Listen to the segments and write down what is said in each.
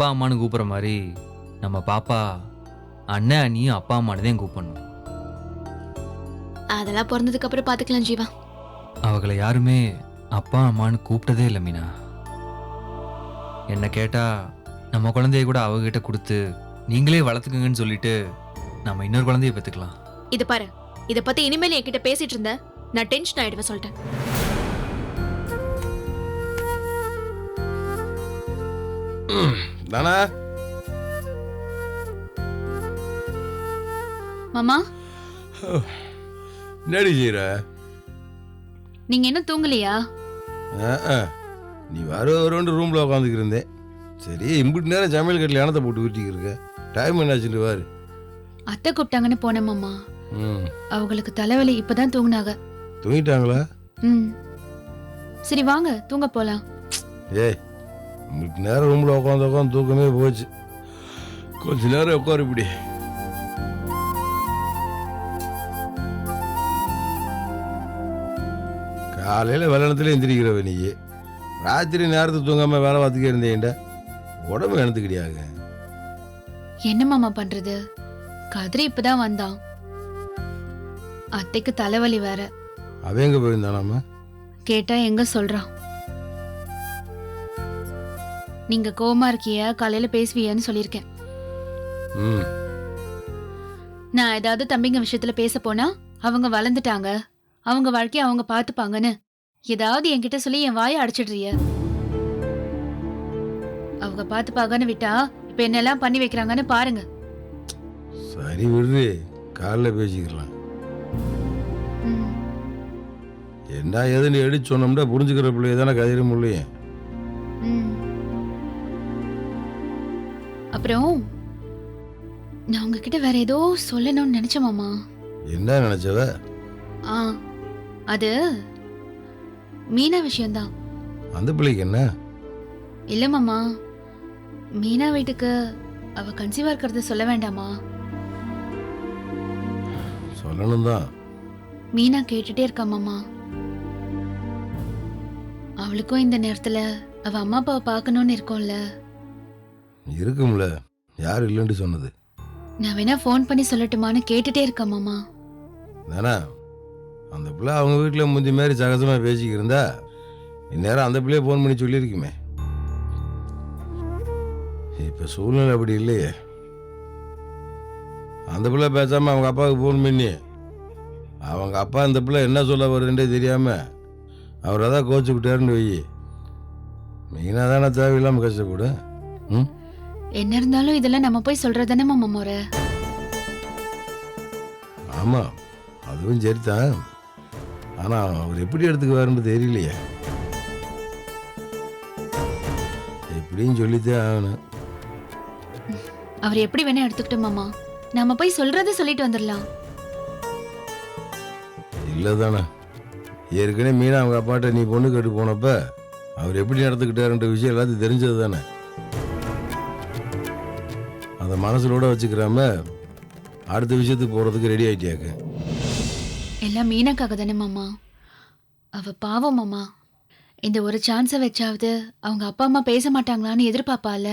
அப்பா அம்மான்னு கூப்பிட்ற மாதிரி நம்ம பாப்பா அண்ணன் அண்ணியும் அப்பா அம்மானு தான் கூப்பிடணும். அதெல்லாம் பிறந்ததுக்கு அப்புறம் பாத்துக்கலாம் ஜீவா. அவங்கள யாருமே அப்பா அம்மான்னு கூப்பிட்டதே இல்லை மீனா. என்ன கேட்டா நம்ம குழந்தைய கூட அவகிட்ட கொடுத்து நீங்களே வளர்த்துக்குங்கன்னு சொல்லிட்டு நம்ம இன்னொரு குழந்தைய பெற்றுக்கலாம். இது பாரு இத பத்தி இனிமேல் என்கிட்ட பேசிட்டு இருந்த நான் டென்ஷன் ஆயிடுவேன் சொல்லிட்டேன். தானே? மாமா? என்னடி செய்கிற நீங்க என்ன தூங்கலையா? நீ வர வரும்னு ரூமில் உட்காந்துக்கிருந்தேன் சரி இம்பிட்டு நேரம் சமையல் கட்டில் இனத்தை போட்டு ஊற்றிக்கிட்டு இருக்க. டைம் என்னாச்சுட்டு வாரு அத்தை கூப்பிட்டாங்கன்னு போனேன் மாமா. ம். அவங்களுக்கு தலைவலி இப்பதான் தூங்குனாங்க. தூங்கிட்டாங்களா? ம். சரி வாங்க தூங்க போலாம். ஏய் நேரம் ரூமில் உட்காந்து உட்காந்து தூக்கமே போச்சு. கொஞ்ச நேரம் உட்காரு இப்படி. காலையில் வெள்ளனத்தில் எந்திரிக்கிறவ நீ. ராத்திரி நேரத்தை தூங்காமல் வேலை பார்த்துக்கே இருந்தேன்டா உடம்பு எனத்துக்கிடியாங்க என்ன மாமா பண்றது? கதிரி இப்பதான் வந்தான். அத்தைக்கு தலைவலி வேற. அவன் எங்கே போயிருந்தானாமா கேட்டா எங்க சொல்றான்? நீங்க கோவமா இருக்கிய? காலையில பேசுவியன்னு சொல்லியிருக்கேன். ம். நான் ஏதாவது தம்பிங்க விஷயத்துல பேச போனா அவங்க வளர்ந்துட்டாங்க. அவங்க வாழ்க்கைய அவங்க பாத்துப்பாங்கன்னு ஏதாவது என்கிட்ட சொல்லி என் வாயை அடைச்சிடுறிய? அவங்க பாத்துப்பாங்கன்னு விட்டா இப்ப என்னெல்லாம் பண்ணி வைக்கிறாங்கன்னு பாருங்க. சரி விடுது காலைல பேசிக்கலாம். என்ன ஏதுன்னு எடுத்து சொன்னோம்னா புரிஞ்சுக்கிற பிள்ளைய தானே கதிர முடியும் அப்புறம் நான் உங்ககிட்ட வேற ஏதோ சொல்லணும்னு நினைச்சேன் மாமா. என்ன நினைச்சவ? ஆ அது மீனா விஷயம்தான். அந்த பிள்ளைக்கு என்ன? இல்ல மாமா மீனா வீட்டுக்கு அவ கன்சீவா இருக்கிறத சொல்ல வேண்டாமா? சொல்லணும் தான் மீனா கேட்டுட்டே இருக்கா மாமா. அவளுக்கும் இந்த நேரத்துல அவ அம்மா அப்பாவை பார்க்கணும்னு இருக்கும்ல. இருக்கும்ல. யார் இல்லைன்னு சொன்னது. நான் வேணா ஃபோன் பண்ணி சொல்லட்டுமான்னு கேட்டுட்டே இருக்கா மாமா. தானே அந்த பிள்ளை அவங்க வீட்டில் முந்தி மாதிரி சகஜமாக பேசிக்கிருந்தா இந்நேரம் அந்த பிள்ளைய ஃபோன் பண்ணி சொல்லியிருக்குமே. இப்போ சூழ்நிலை அப்படி இல்லையே. அந்த பிள்ளை பேசாமல் அவங்க அப்பாவுக்கு ஃபோன் பண்ணி அவங்க அப்பா இந்த பிள்ளை என்ன சொல்ல வருதுன்றே தெரியாமல் அவர் அதான் கோச்சு விட்டாருன்னு வை மெயினாக தானே தேவையில்லாமல் கஷ்டப்படும் ம்? என்ன இருந்தாலும் இதெல்லாம் நம்ம போய் சொல்றதானே மாமா முறை ஆமாம் அதுவும் சரிதான். ஆனால் அவர் எப்படி எடுத்துக்குவாருன்னு தெரியலையே. எப்படின்னு சொல்லித்தான் ஆகணும். அவர் எப்படி வேணா எடுத்துக்கிட்டோம் மாமா. நம்ம போய் சொல்றத சொல்லிட்டு வந்துடலாம். இல்லை தானே ஏற்கனவே மீனா அவங்க அப்பாட்ட நீ பொண்ணு கேட்டு போனப்ப அவர் எப்படி நடந்துக்கிட்டாருன்ற விஷயம் எல்லாத்தையும் தெரிஞ்சது தானே மனசுலோட வச்சுக்கிறாம அடுத்த விஷயத்துக்கு போகிறதுக்கு ரெடி ஆகிட்டியாக்க எல்லாம் மீனாக்காக தானே மாமா. அவ பாவம் மாமா. இந்த ஒரு சான்ஸை வச்சாவது அவங்க அப்பா அம்மா பேச மாட்டாங்களான்னு எதிர்பார்ப்பால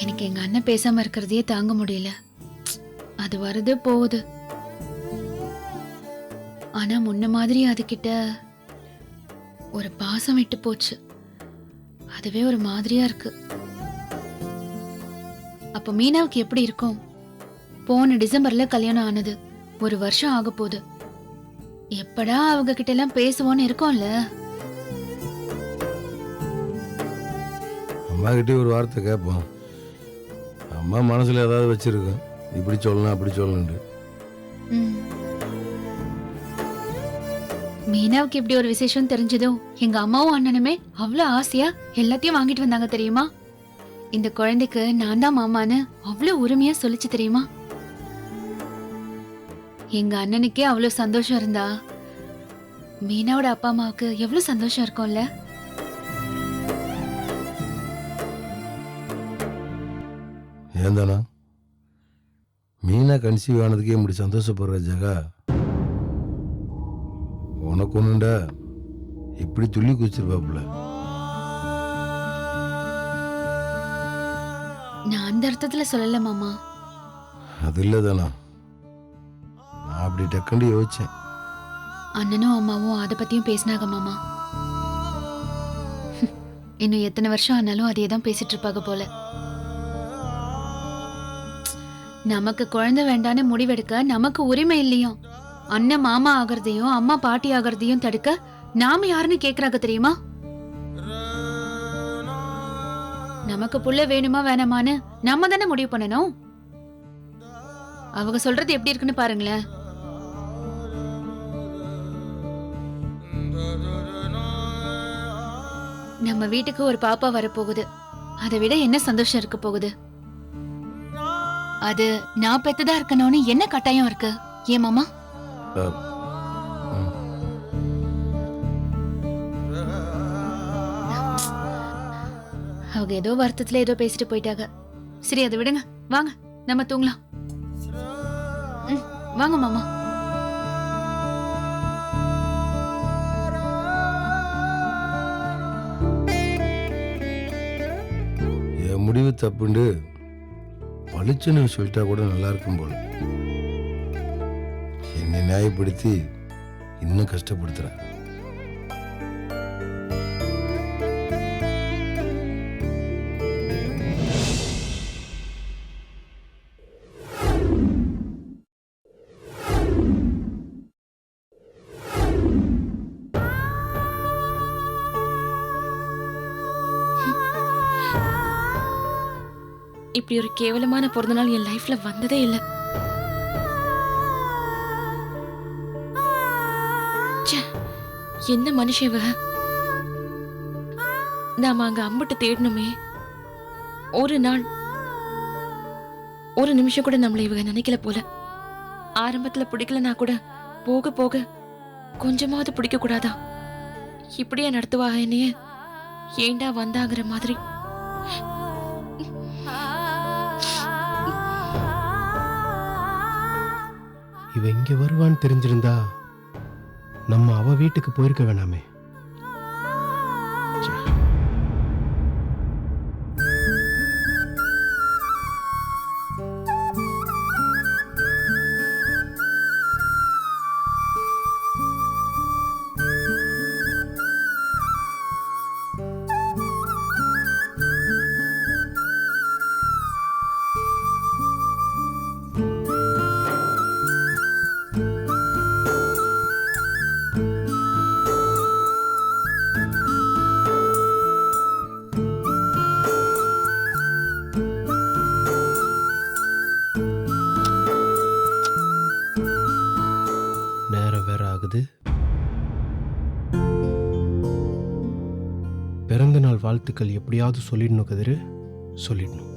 எனக்கு எங்க அண்ணன் பேசாம இருக்கிறதையே தாங்க முடியல. அது வருது போகுது. ஆனா முன்ன மாதிரி அதுகிட்ட ஒரு பாசம் விட்டு போச்சு. அதுவே ஒரு மாதிரியா இருக்கு. அப்ப மீனாவுக்கு எப்படி இருக்கும்? போன டிசம்பர்ல கல்யாணம் ஆனது ஒரு வருஷம் ஆக போகுது. எப்படா அவங்க கிட்ட எல்லாம் பேசுவோன்னு இருக்கோம்ல? அம்மா கிட்டே ஒரு வார்த்தை கேட்போம். அம்மா மனசில் ஏதாவது வச்சிருக்கோம். இப்படி சொல்லணும் அப்படி சொல்லணுன்ட்டு. மீனாவுக்கு இப்படி ஒரு விசேஷம் தெரிஞ்சதும் எங்க அம்மாவும் அண்ணனுமே அவ்வளவு ஆசையா எல்லாத்தையும் வாங்கிட்டு வந்தாங்க தெரியுமா? இந்த குழந்தைக்கு நான் தான் மாமான்னு அவ்வளவு உரிமையா சொல்லிச்சு தெரியுமா? எங்க அண்ணனுக்கே அவ்வளவு சந்தோஷம் இருந்தா மீனாவோட அப்பா அம்மாவுக்கு எவ்வளவு சந்தோஷம் இருக்கும்ல? ஏன் தானா? மீனா கன்சீவ் ஆனதுக்கே இப்படி சந்தோஷப்படுற ஜகா உனக்கு ஒண்ணுண்டா? இப்படி துள்ளி குதிச்சிருப்பாப்புல. நான் அந்த அர்த்தத்துல சொல்லல மாமா. அது இல்லை தானா? நான் அப்படி டக்குன்னு யோசிச்சேன். அண்ணனும் அம்மாவும் அதை பத்தியும் பேசினாங்க மாமா. இன்னும் எத்தனை வருஷம் ஆனாலும் அதே தான் பேசிட்டு இருப்பாங்க போல. நமக்கு குழந்தை வேண்டான்னு முடிவெடுக்க நமக்கு உரிமை இல்லையும். அண்ணன் மாமா ஆகிறதையும் அம்மா பாட்டி ஆகிறதையும் தடுக்க நாம யாருன்னு கேக்குறாங்க தெரியுமா? நமக்கு புள்ள வேணுமா வேணாமான்னு நம்ம தானே முடிவு பண்ணணும்? அவங்க சொல்றது எப்படி இருக்குன்னு பாருங்களேன். நம்ம வீட்டுக்கு ஒரு பாப்பா வரப்போகுது. அதை விட என்ன சந்தோஷம் இருக்க போகுது? அது நான் பெத்ததா இருக்கணும்னு என்ன கட்டாயம் இருக்கு? ஏன் மாமா? அவங்க ஏதோ வருத்தத்துல ஏதோ பேசிட்டு போயிட்டாங்க. சரி அதை விடுங்க. வாங்க நம்ம தூங்கலாம். ம், வாங்க மாமா. என் முடிவு தப்புண்டு. பளிச்சுன்னு சொல்லிட்டா கூட நல்லா இருக்கும் போல. என்னை நியாயப்படுத்தி இன்னும் கஷ்டப்படுத்துறேன் இப்படி ஒரு கேவலமான பிறந்தநாள் என் லைஃப்ல வந்ததே இல்ல. என்ன மனுஷன் நாம அங்க அம்பிட்டு தேடணுமே. ஒரு நாள் ஒரு நிமிஷம் கூட நம்மளை இவங்க நினைக்கல போல. ஆரம்பத்துல பிடிக்கலனா கூட போக போக கொஞ்சமாவது பிடிக்க கூடாதா? இப்படியே நடத்துவா என்னைய? ஏண்டா வந்தாங்கிற மாதிரி? இவ இங்க வருவான்னு தெரிஞ்சிருந்தா நம்ம அவ வீட்டுக்கு போயிருக்க வேணாமே. வாழ்த்துக்கள் எப்படியாவது சொல்லிடணும் கதிர்? சொல்லிடணும்.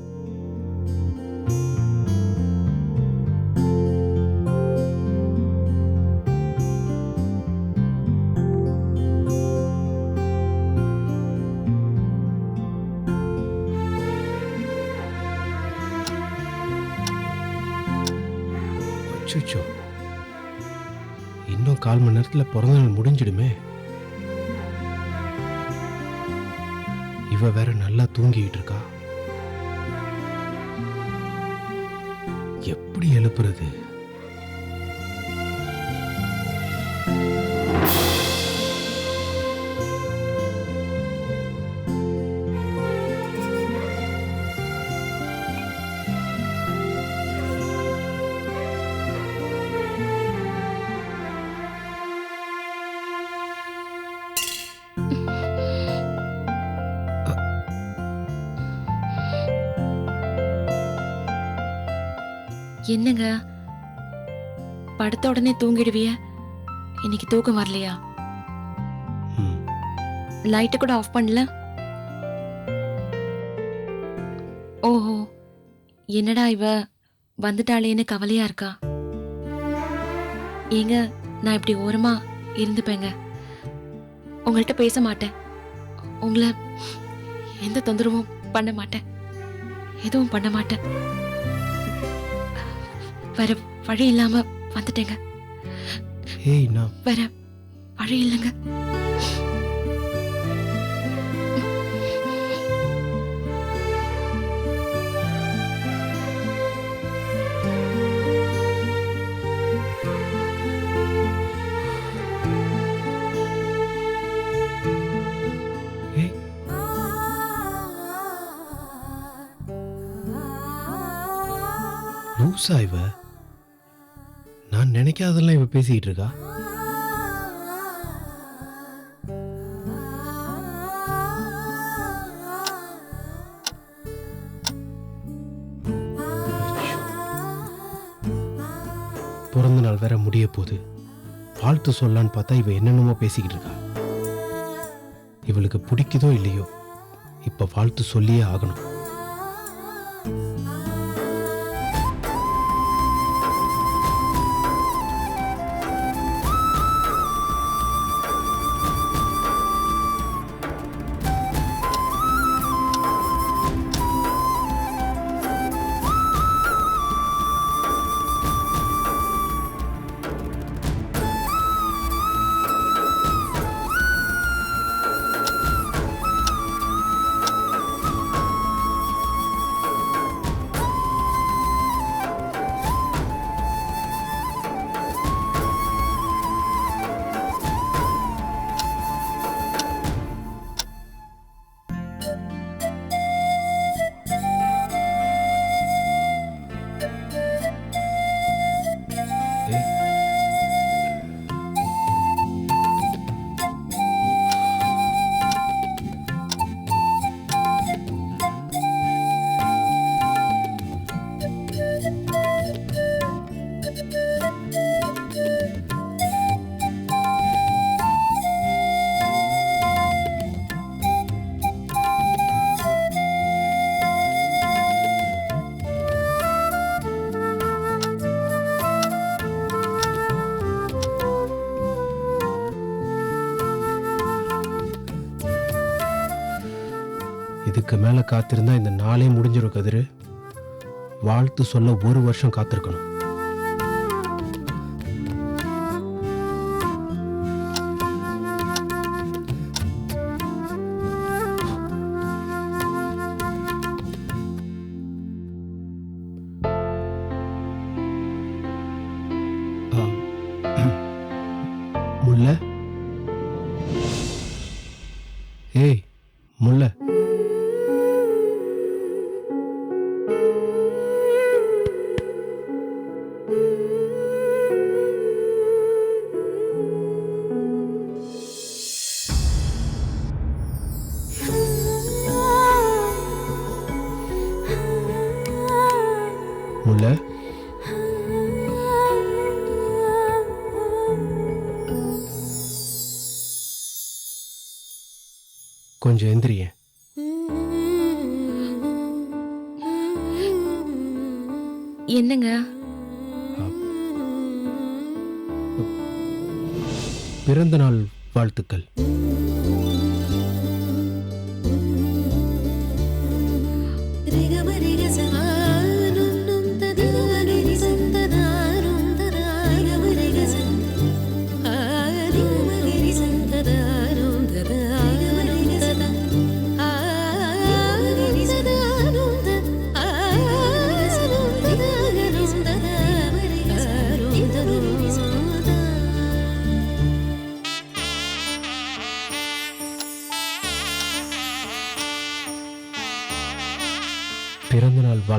இன்னும் கால் மணி நேரத்தில் பிறந்த நாள் முடிஞ்சிடுமே. இவ வேற நல்லா தூங்கிட்டு இருக்கா. எப்படி எழுப்புறது? என்னங்க? படுத்த உடனே தூங்கிடுவிய. இன்னைக்கு தூக்கம் வரலையா? லைட்டு கூட ஆஃப் பண்ணல? ஓஹோ. என்னடா இவ? வந்துட்டாளேன்னு கவலையா இருக்கா? ஏங்க நான் இப்படி ஓரமா இருந்துப்பேங்க. உங்கள்கிட்ட பேச மாட்டேன். உங்களை எந்த தொந்தரவும் பண்ண மாட்டேன். எதுவும் பண்ண மாட்டேன். வேற வழி இல்லாம வந்துட்டேங்க. ஏய் நான் வேற வழி இல்லைங்க. லூசா இவ. நினைக்காதெல்லாம் இவ பேசிக்கிட்டு இருக்கா? பிறந்த நாள் வேற முடிய போகுது. வாழ்த்து சொல்லான்னு பார்த்தா இவ என்னென்னமோ பேசிக்கிட்டு இருக்கா. இவளுக்கு பிடிக்குதோ இல்லையோ இப்ப வாழ்த்து சொல்லியே ஆகணும். இதுக்கு மேலே காத்திருந்தா இந்த நாளே முடிஞ்சிடும் கதிரு. வாழ்த்து சொல்ல ஒரு வருஷம் காத்திருக்கணும். கொஞ்சம் எந்திரியே. என்னங்க? பிறந்த நாள் வாழ்த்துக்கள்.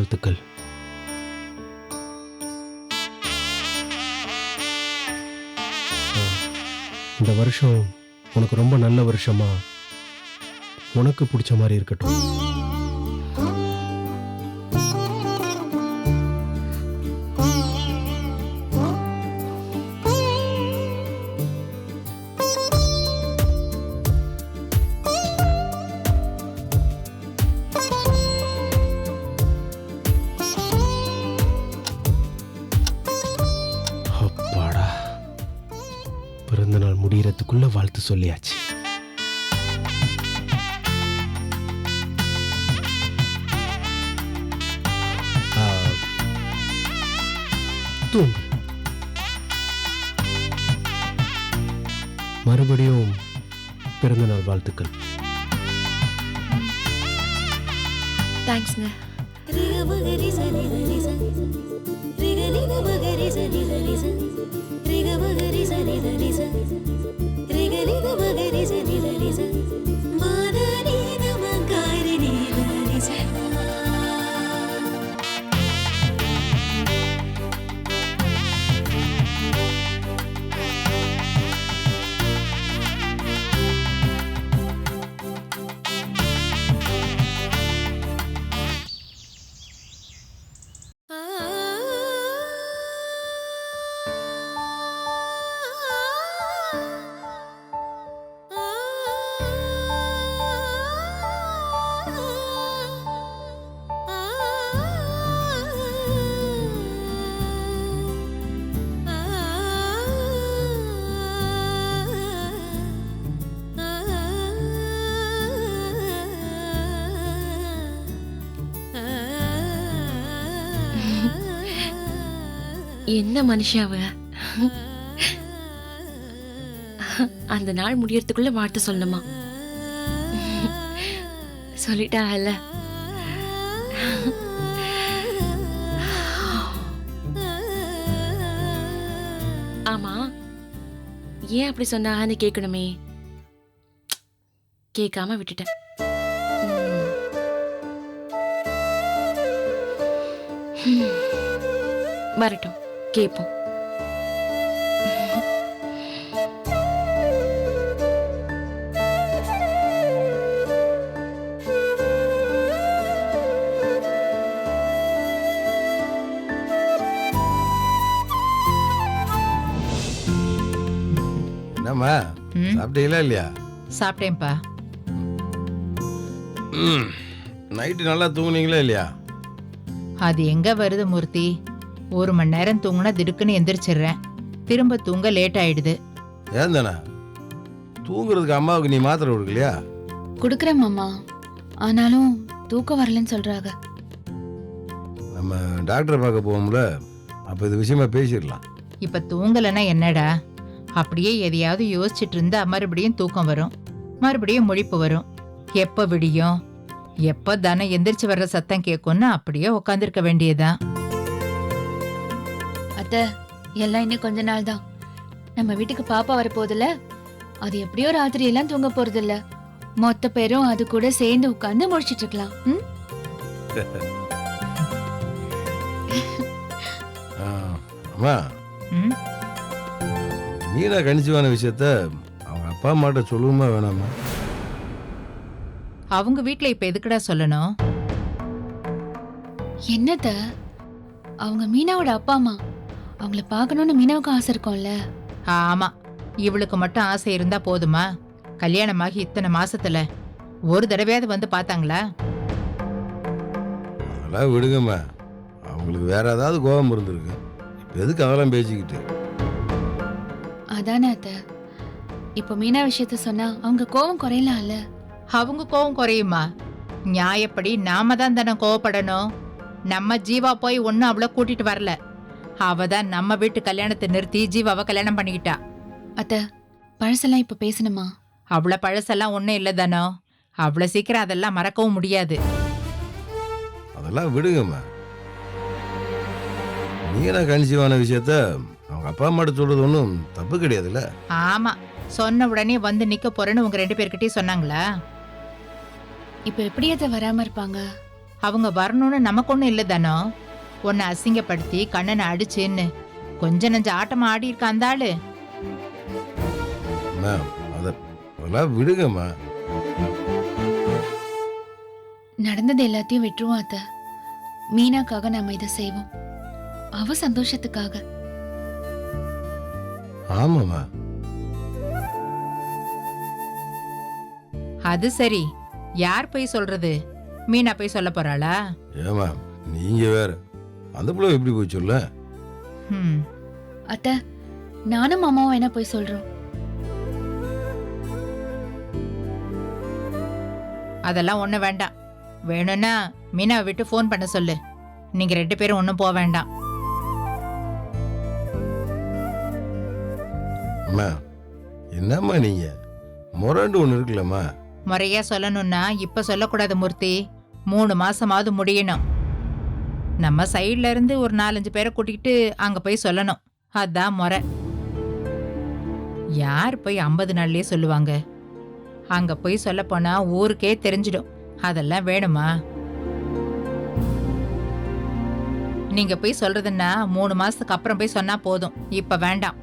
வாழ்த்துக்கள். இந்த வருஷம் உனக்கு ரொம்ப நல்ல வருஷமா? உனக்கு பிடிச்ச மாதிரி இருக்கட்டும். வாழ்த்து சொல்லியாச்சு. தூங்கு. மறுபடியும் பிறந்த நாள் வாழ்த்துக்கள். தேங்க்ஸ்ங்க రిజ రిజ రిజ రిజ என்ன மனுஷாவ அந்த நாள் முடியறதுக்குள்ள வாழ்த்து சொல்லணுமா? சொல்லிட்டாங்கல்ல ஆமா. ஏன் அப்படி சொன்னாங்கன்னு கேட்கணுமே கேட்காம விட்டுட்டேன். வரட்டும். கேட்போம் என்னம்மா சாப்பிட்டீங்களா இல்லையா? சாப்பிட்டேன்ப்பா. நைட்டு நல்லா தூங்குனீங்களா இல்லையா? அது எங்க வருது மூர்த்தி? ஒரு மணி நேரம் தூங்குனா திடுக்குன்னு எந்திரிச்சிடுறேன். திரும்ப தூங்க லேட் ஆயிடுது. ஏன் தானே? தூங்குறதுக்கு அம்மாவுக்கு நீ மாத்திரை கொடுக்கலையா? குடுக்கறேன் மாமா. ஆனாலும் தூக்கம் வரலன்னு சொல்றாங்க. நம்ம டாக்டரை பார்க்க போவோம்ல. அப்போ இது விஷயமா பேசிடலாம். இப்ப தூங்கலைன்னா என்னடா? அப்படியே எதையாவது யோசிச்சுட்டு இருந்தா மறுபடியும் தூக்கம் வரும். மறுபடியும் முழிப்பு வரும். எப்ப விடியும்? எப்ப தானே எந்திரிச்சு வர்ற சத்தம் கேட்கும்னு அப்படியே உட்காந்துருக்க வேண்டியதுதான். அத்தை எல்லாம் இன்னும் கொஞ்ச நாள் தான். நம்ம வீட்டுக்கு பாப்பா வரப்போகுதுல அது எப்படியோ ராத்திரி எல்லாம் தூங்க போறது இல்ல மொத்த பேரும் அது கூட சேர்ந்து உட்கார்ந்து முடிச்சிட்டு இருக்கலாம். ம்? அம்மா. ம்? மீனா கணிச்சுவான விஷயத்த அவங்க அப்பா அம்மாட்ட சொல்லுமா வேணாமா? அவங்க வீட்ல இப்ப எதுக்குடா சொல்லணும்? என்னத்த? அவங்க மீனாவோட அப்பா அம்மா. அவங்கள பார்க்கணும்னு மீனாவுக்கு ஆசை இருக்கும்ல. ஆமா. இவளுக்கு மட்டும் ஆசை இருந்தா போதுமா? கல்யாணமாகி இத்தனை மாசத்துல ஒரு தடவையாவது வந்து பார்த்தாங்களா? அதெல்லாம் விடுங்கம்மா. அவங்களுக்கு வேற ஏதாவது கோபம் இருந்திருக்கு. இப்ப எதுக்கு அதெல்லாம் பேசிக்கிட்டு? அதானே அத்தை. இப்போ மீனா விஷயத்த சொன்னா அவங்க கோவம் குறையலாம்ல. அவங்க கோவம் குறையுமா? நியாயப்படி நாம தான் தானே கோவப்படணும். நம்ம ஜீவா போய் ஒன்னும் அவளை கூட்டிட்டு வரல. அவ தான் நம்ம வீட்டு கல்யாணத்தை நிறுத்தி ஜீவாவை கல்யாணம் பண்ணிக்கிட்டா. அத்தை பழசெல்லாம் இப்ப பேசணுமா? அவளை பழசெல்லாம் ஒன்றும் இல்லை தானோ. அவ்வளோ சீக்கிரம் அதெல்லாம் மறக்கவும் முடியாது. அதெல்லாம் விடுங்கம்மா. மீனா கணிச்சுவான விஷயத்த அவங்க அப்பா அம்மாட்ட சொல்றது ஒன்றும் தப்பு கிடையாதுல்ல? ஆமா சொன்ன உடனே வந்து நிக்க போறேன்னு உங்க ரெண்டு பேர்கிட்டயும் சொன்னாங்களா? இப்ப எப்படி அதை வராம இருப்பாங்க? அவங்க வரணும்னு நமக்கு ஒன்றும் இல்லை தானோ. உன்னை அசிங்கப்படுத்தி கண்ணனை அடிச்சுன்னு. கொஞ்ச நஞ்ச ஆட்டமா ஆடி இருக்க அந்த ஆளு. அதெல்லாம் விடுங்கம்மா. நடந்தது எல்லாத்தையும் விட்டுருவோம் அத்தை. மீனாக்காக நாம இதை செய்வோம். அவ சந்தோஷத்துக்காக. ஆமாம்மா. அது சரி. யார் போய் சொல்றது? மீனா போய் சொல்ல போறாளா? ஏமா நீங்க வேற. அந்த பிள்ளை எப்படி போய் சொல்ல? ம் அத்தை நானும் மாமாவும் என்ன போய் சொல்றோம். அதெல்லாம் ஒன்றும் வேண்டாம். வேணும்னா மீனாவை விட்டு ஃபோன் பண்ண சொல்லு. நீங்க ரெண்டு பேரும் ஒன்றும் போக வேண்டாம். அம்மா என்னம்மா நீங்கள் முரண்டு ஒன்று இருக்குல்லம்மா. முறையா சொல்லணும்னா இப்ப சொல்லக்கூடாது மூர்த்தி. மூணு மாசமாவது முடியணும். நம்ம சைட்ல இருந்து ஒரு நாலஞ்சு பேரை கூட்டிக்கிட்டு அங்க போய் சொல்லணும். அதான் முறை. யார் போய் ஐம்பது நாள்லயே சொல்லுவாங்க? அங்க போய் சொல்ல போனா ஊருக்கே தெரிஞ்சிடும். அதெல்லாம் வேணுமா? நீங்க போய் சொல்றதுன்னா மூணு மாசத்துக்கு அப்புறம் போய் சொன்னா போதும். இப்ப வேண்டாம்.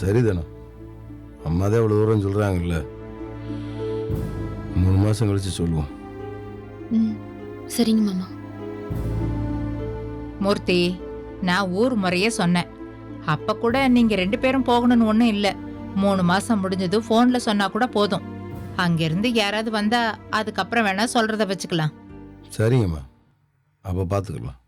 சரிதானா அம்மா தான் இவ்வளோ தூரம் சொல்கிறாங்கல்ல மூணு மாதம் கழிச்சு சொல்லுவோம். ம். சரிங்க மாமா. மூர்த்தி நான் ஊர் முறையே சொன்னேன். அப்ப கூட நீங்க ரெண்டு பேரும் போகணும்னு ஒண்ணும் இல்ல. மூணு மாசம் முடிஞ்சது போன்ல சொன்னா கூட போதும். அங்கிருந்து யாராவது வந்தா அதுக்கப்புறம் வேணா சொல்றத வச்சுக்கலாம். சரிங்கம்மா. அப்போ பார்த்துக்கலாம்